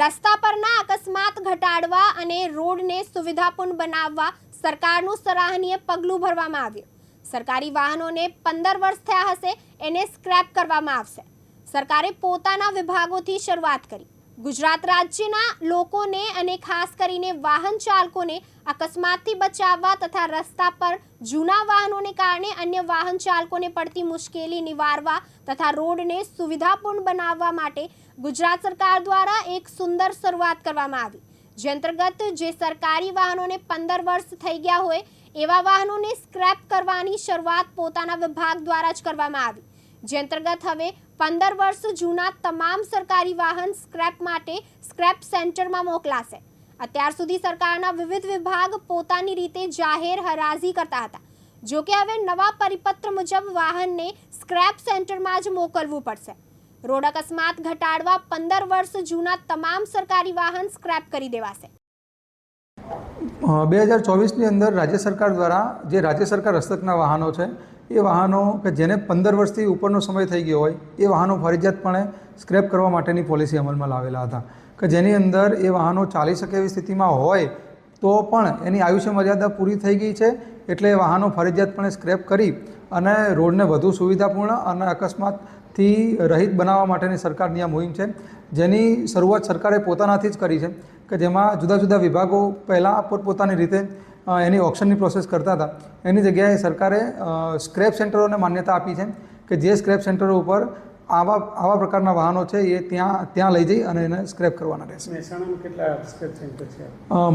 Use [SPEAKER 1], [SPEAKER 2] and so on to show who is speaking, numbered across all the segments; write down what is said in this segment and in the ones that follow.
[SPEAKER 1] રસ્તા પરના અકસ્માત ઘટાડવા અને રોડને સુવિધાપૂર્ણ બનાવવા સરકારનું સરાહનીય પગલું ભરવામાં આવ્યું. સરકારી વાહનોને પંદર વર્ષ થયા હશે, એને સ્ક્રેપ કરવામાં આવશે. સરકારે પોતાના વિભાગોથી શરૂઆત કરી. ગુજરાત રાજ્યના લોકોને અને ખાસ કરીને વાહન ચાલકોને અકસ્માતથી બચાવવા તથા રસ્તા પર જૂના વાહનોને કારણે અન્ય વાહન ચાલકોને પડતી મુશ્કેલી નિવારવા તથા રોડને સુવિધાપૂર્ણ બનાવવા માટે ગુજરાત સરકાર દ્વારા એક સુંદર શરૂઆત કરવામાં આવી. જે અંતર્ગત જે સરકારી વાહનોને પંદર વર્ષ થઈ ગયા હોય, એવા વાહનોને સ્ક્રેપ કરવાની શરૂઆત પોતાના વિભાગ દ્વારા જ કરવામાં આવી. જે અંતર્ગત હવે પંદર વર્ષ જૂના તમામ સરકારી વાહન સ્ક્રેપ માટે સ્ક્રેપ સેન્ટરમાં મોકલાશે. અત્યાર સુધી સરકારના વિવિધ વિભાગ પોતાની રીતે જાહેર હરાજી કરતા હતા. જો કે હવે નવા પરિપત્ર મુજબ વાહનને સ્ક્રેપ સેન્ટરમાં જ મોકલવું પડશે. રોડ અકસ્માત ઘટાડવા પંદર વર્ષ જૂના તમામ સરકારી વાહન સ્ક્રેપ કરી દેવાશે.
[SPEAKER 2] બે હજાર ચોવીસની અંદર રાજ્ય સરકાર દ્વારા જે રાજ્ય સરકાર હસ્તકના વાહનો છે, એ વાહનો કે જેને પંદર વર્ષથી ઉપરનો સમય થઈ ગયો હોય, એ વાહનો ફરજિયાતપણે સ્ક્રેપ કરવા માટેની પોલિસી અમલમાં લાવેલા હતા. કે જેની અંદર એ વાહનો ચાલી શકે એવી સ્થિતિમાં હોય તો પણ એની આયુષ્ય મર્યાદા પૂરી થઈ ગઈ છે એટલે વાહનો ફરજિયાતપણે સ્ક્રેપ કરી અને રોડને વધુ સુવિધાપૂર્ણ અને અકસ્માતથી રહિત બનાવવા માટેની સરકારની આ મુહિમ છે. જેની શરૂઆત સરકારે પોતાનાથી જ કરી છે કે જેમાં જુદા જુદા વિભાગો પહેલાં પોતપોતાની રીતે એની ઓપ્શનની પ્રોસેસ કરતા હતા. એની જગ્યાએ સરકારે સ્ક્રેપ સેન્ટરોને માન્યતા આપી છે કે જે સ્ક્રેપ સેન્ટરો ઉપર આવા આવા પ્રકારના વાહનો છે એ ત્યાં ત્યાં લઈ જઈ અને એને સ્ક્રેપ કરવાના રહેશે.
[SPEAKER 3] મહેસાણામાં કેટલા સ્ક્રેપ સેન્ટર છે?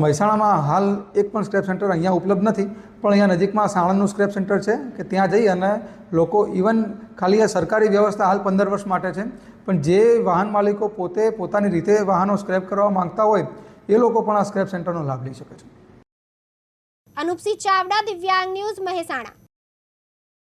[SPEAKER 2] મહેસાણામાં હાલ એક પણ સ્ક્રેપ સેન્ટર અહીંયા ઉપલબ્ધ નથી પણ અહીંયા નજીકમાં સાણંદનું સ્ક્રેપ સેન્ટર છે કે ત્યાં જઈ અને લોકો ઇવન ખાલી આ સરકારી વ્યવસ્થા હાલ પંદર વર્ષ માટે છે પણ જે વાહન માલિકો પોતે પોતાની રીતે વાહનો સ્ક્રેપ કરવા માંગતા હોય એ લોકો પણ આ સ્ક્રેપ સેન્ટરનો લાભ લઈ શકે છે.
[SPEAKER 1] અનુપસિંહ ચાવડા દિવ્યાંગ ન્યૂઝ મહેસાણા.